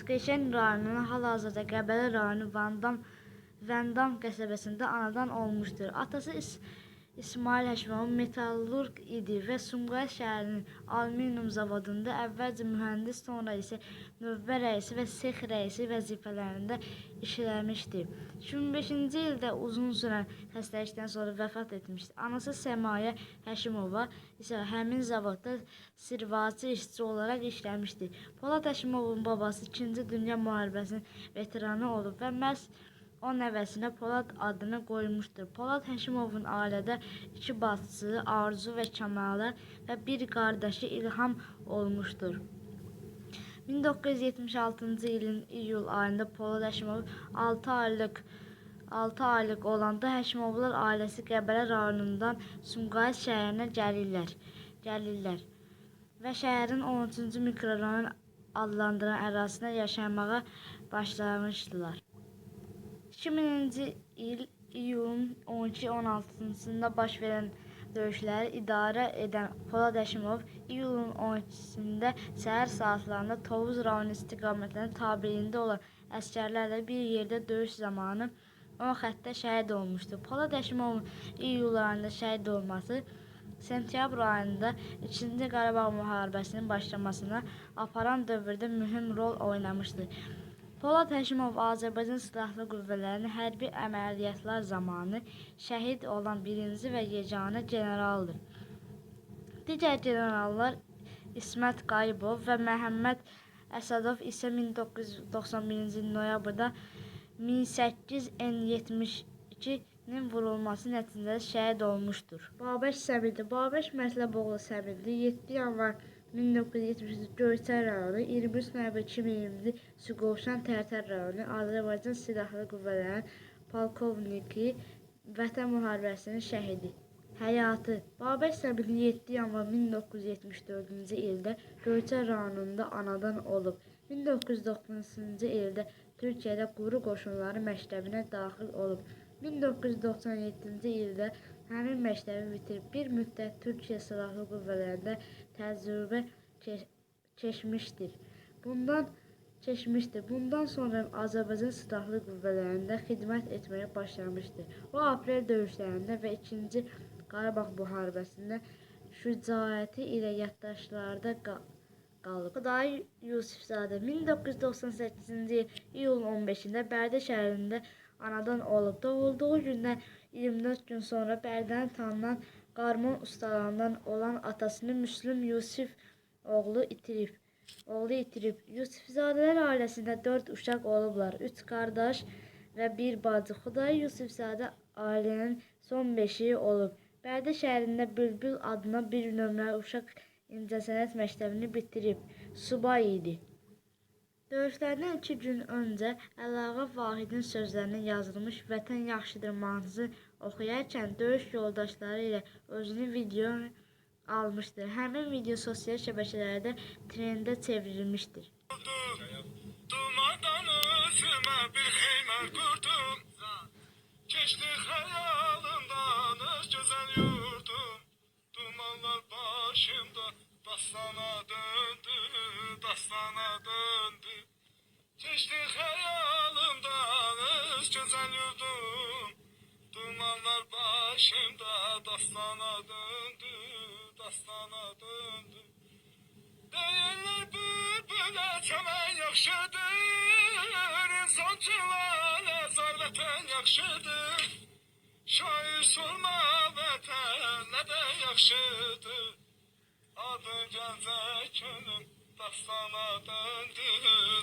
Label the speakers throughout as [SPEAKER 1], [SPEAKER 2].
[SPEAKER 1] Tıkeşen rayonunun hal-hazırda Qəbələ rayonu Vandam Vandam qəsəbəsində anadan olmuşdur. Atası İs İsmail Həşimov metallurq idi və Sumqayıt şəhərinin alüminium zavodunda əvvəlcə mühəndis, sonra isə növbə rəisi və sex rəisi vəzifələrində işləmişdi. 2005-ci ildə uzun sürən xəstəlikdən sonra vəfat etmişdi. Anası Səmayə Həşimova isə həmin zavodda sirvaçı işçi olaraq işləmişdi. Polad Həşimovun babası 2-ci Dünya müharibəsinin veteranı olub və məhz o nəvəsinə Polad adını qoymuşdur. Polad Həşimovun ailədə iki bacısı Arzu və Kəmalə və bir qardaşı İlham olmuşdur. 1976-cı ilin iyul ayında Polad Həşimov 6 aylıq 6 aylıq olanda Həşimovlar ailəsi Qəbələ rayonundan Sumqayıt şəhərinə gəlirlər. Gəlirlər və şəhərin 13-cü mikrorayon adlandıran ərazisində yaşamağa başlamışdılar. 2000-ci il iyulun 12-16-sında baş verən döyüşləri idarə edən Polad Həşimov iyulun 12-sində səhər saatlarında Tovuz rayonu istiqamətində tabeliyində olan əsgərlərlə bir yerdə döyüş zamanı o xəttə şəhid olmuşdu. Polad Həşimovun iyul ayında şəhid olması sentyabr ayında 2-ci Qarabağ müharibəsinin başlamasına aparan dövrdə mühüm rol oynamışdı. Polad Həşimov Azərbaycan Silahlı Qüvvələrinin hərbi əməliyyatlar zamanı şəhid olan birinci və yeganə generaldır. Digər generallar İsmət Qayıbov və Məhəmməd Əsədov isə 1991-ci il noyabrda 1872-nin vurulması nəticəsində şəhid olmuşdur. Babək Səbirli Babək Mətləboğlu Səbirli 7 yanvar 1991 1974 ralı 23 növbəçi minimli Suqovşan Tərtər ralı Azərbaycan Silahlı Qüvvələrinin polkovniki Vətən müharibəsinin şəhidi. Həyatı Babək Səbili 7 yanvar 1974-cü ildə Göyçə rayonunda anadan olub. 1990-cı ildə Türkiyədə quru qoşunları məktəbinə daxil olub. 1997-ci ildə həmin məktəbi bitirib bir müddət Türkiyə Silahlı Qüvvələrində təcrübə keçmişdir. Bundan keçmişdir. Bundan sonra Azərbaycan Silahlı Qüvvələrində xidmət etməyə başlamışdır. O aprel döyüşlərində və 2-ci Qarabağ müharibəsində şücaəti ilə yaddaşlarda qal qalıb. Xudayar Yusifzadə 1998-ci il iyulun 15-də Bərdə şəhərində anadan olub. Doğulduğu gündən 24 gün sonra Bərdənin tanınan qarmon ustalarından olan atasını Müslüm Yusif oğlu itirib. Oğlu itirib. Yusifzadələr ailəsində 4 uşaq olublar. 3 qardaş və bir bacı. Xudayar Yusifzadə ailənin son beşiyi olub. Bərdə şəhərində Bülbül adına bir nömrəli uşaq incəsənət məktəbini bitirib. Subay idi. Döyüşlərdən iki gün öncə Əlağa Vahidin sözlərini yazılmış Vətən yaxşıdır mahnısı oxuyarkən döyüş yoldaşları ilə özünü video almışdır. Həmin video sosial şəbəkələrdə trendə çevrilmişdir.
[SPEAKER 2] Dumandan özüme bir heymer kurdum güzel yurdum Dumanlar başımda dastana döndü Dastana döndü. Deyirlər bülbülə çəmən yaxşıdır İnsancılar əzar vətən yaxşıdır Şair sorma vətən nədən yaxşıdır Adın gəncə könlüm dastana döndü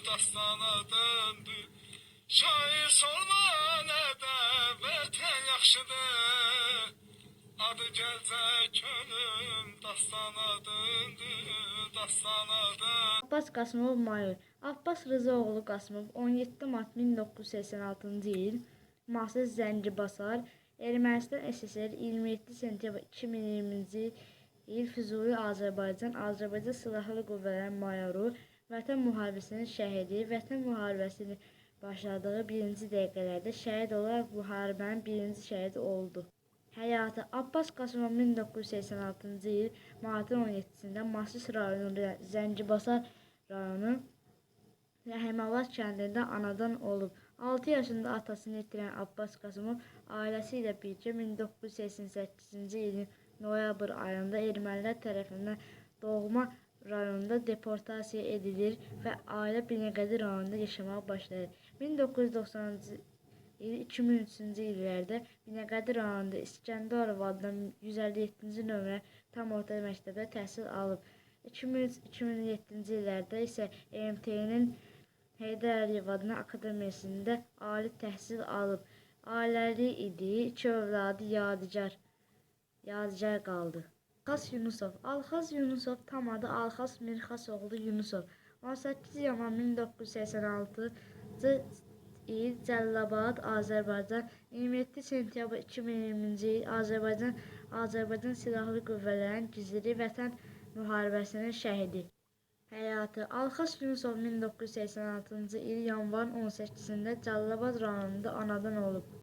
[SPEAKER 2] Dastana döndü Şair sorma nədən vətən yaxşıdır Adı gəlcə könlüm dastana döndü, dastana döndü.
[SPEAKER 1] Abbas Qasımov mayor. Abbas Rızaoğlu Qasımov 17 mart 1986-cı il Mahsus Zəngibasar Ermənistan SSR 27 sentyabr 2020-ci il Füzuli Azərbaycan Azərbaycan Silahlı Qüvvələrinin mayoru Vətən müharibəsinin şəhidi Vətən müharibəsinin başladığı birinci dəqiqələrdə şəhid olaraq müharibənin birinci şəhidi oldu. Həyatı Abbas Qasımov 1986-cı il martın 17-sində Mahsus rayonu Zəngibasar rayonu Rəhimabad kəndində anadan olub. 6 yaşında atasını itirən Abbas Qasımov ailəsi ilə birgə 1988-ci ilin noyabr ayında ermənilər tərəfindən doğma rayonunda deportasiya edilir və ailə Binəqədi rayonunda yaşamağa başlayır. 1990-cı 2003-cü illərdə Binəqədir rayonunda İskəndərov adlı 157-ci nömrə tam orta məktəbdə təhsil alıb. 2003-2007-ci illərdə isə EMT-nin Heydər Əliyev adına akademiyasında ali təhsil alıb. Ailəli idi, iki övladı yadigar, yadigar qaldı. Alxas Yunusov. Alxas Yunusov tam adı Alxas Mirxas oğlu Yunusov. 18 yaman 1986 26-cı il Cəlilabad, Azərbaycan. 27 sentyabr 2020-ci il Azərbaycan. Azərbaycan Silahlı Qüvvələrinin gizli vətən müharibəsinin şəhidi Həyatı. Alxaz Yunusov 1986-cı il yanvarın 18-də Cəlilabad rayonunda anadan olub.